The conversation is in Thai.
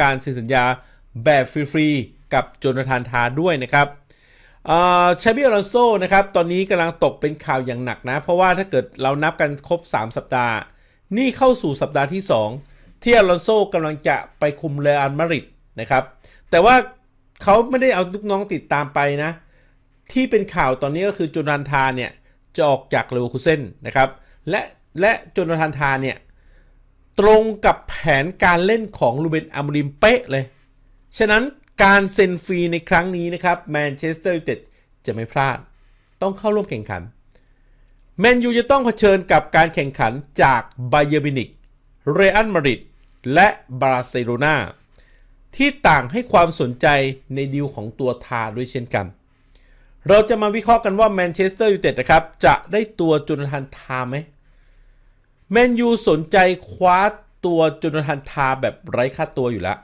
การเซ็นสัญญาแบบฟรีๆกับโจนาธานทาด้วยนะครับชาบิอลอนโซนะครับตอนนี้กำลังตกเป็นข่าวอย่างหนักนะ เพราะว่าถ้าเกิดเรานับกันครบ 3 สัปดาห์ นี่เข้าสู่สัปดาห์ที่ 2 ที่อลอนโซกำลังจะไปคุมเรอัลมาริดนะครับแต่ว่าเขาไม่ได้เอาลูกน้องติดตามไปนะ ที่เป็นข่าวตอนนี้ก็คือโจนาธานทาเนี่ยจะออกจากเลเวอร์คูเซนนะครับและและโจนาธานทาเนี่ย ตรงกับแผนการเล่นของลูเบนอามูริมเป๊ะเลย ฉะนั้นการเซ็นฟรีในครั้งนี้นะครับแมนเชสเตอร์ยูไนเต็ดจะไม่พลาด ต้องเข้าร่วมแข่งขันแมนยูจะต้องเผชิญกับการแข่งขันจากไบเยอร์มินิกเรอัลมาดริดและบาร์เซโลนาที่ต่างให้ความสนใจในดีลของตัวทาด้วยเช่นกัน เราจะมาวิเคราะห์กันว่าแมนเชสเตอร์ยูไนเต็ดนะครับจะได้ตัวจุนทันทาไหม แมนยูสนใจคว้าตัวจุนาธานทาแบบไร้ค่าตัวอยู่แล้ว